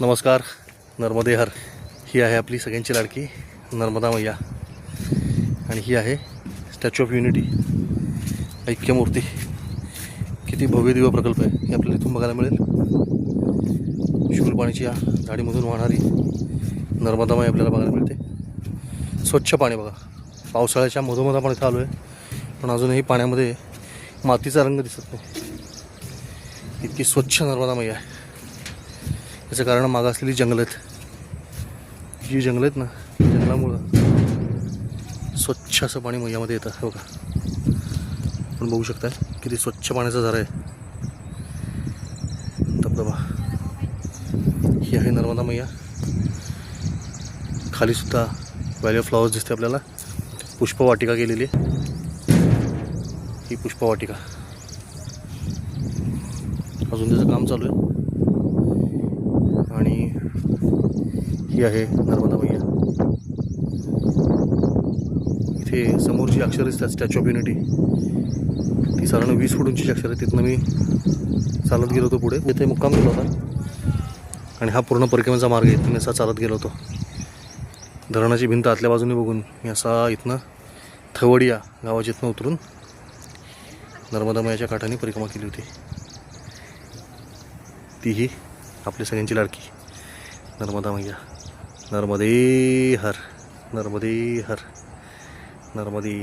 नमस्कार नर्मदे हर. ही आहे आपली सगळ्यांची लाडकी नर्मदा मैया. आणि ही आहे स्टॅच्यू ऑफ युनिटी ऐक्यमूर्ती. किती भव्य दिव्य प्रकल्प आहे. हे आपल्याला इथून बघायला मिळेल. शूरपाणीची या झाडीमधून वाहणारी नर्मदा माई आपल्याला बघायला मिळते. स्वच्छ पाणी बघा. पावसाळ्याच्या मधोमध आपण इथं आलो आहे पण अजूनही पाण्यामध्ये मातीचा रंग दिसत नाही. इतकी स्वच्छ नर्मदा मैया आहे. याचं कारण मागं असलेली जंगलं आहेत. जी जंगलं आहेत ना जंगलामुळं स्वच्छ असं पाणी मैयामध्ये येतं. हो का आपण बघू शकता किती स्वच्छ पाण्याचा झरा आहे. धबधबा ही आहे नर्मदा मैया. खालीसुद्धा व्हॅली ऑफ फ्लॉवर्स दिसते आपल्याला. पुष्पवाटिका केलेली ही पुष्पवाटिका. अजून त्याचं काम चालू आहे आणि ही आहे नर्मदा मैया. इथे समोरची अक्षर दिसतात स्टॅच्यू ऑफ युनिटी ती साधारण वीस फूट उंचीची अक्षर आहे तिथनं मी चालत गेलो होतो पुढे. इथे मुक्काम केला होता. आणि हा पूर्ण परिक्रमेचा मार्ग आहे इथून मी असा चालत गेलो होतो. धरणाची भिंत आतल्या बाजूने बघून मी असा इथनं थवडिया गावाच्या इथनं उतरून नर्मदा मैयाच्या काठाने परिक्रमा केली होती. तीही आपली सगळ्यांची लाडकी नर्मदा मैया. नर्मदे हर नर्मदे हर नर्मदे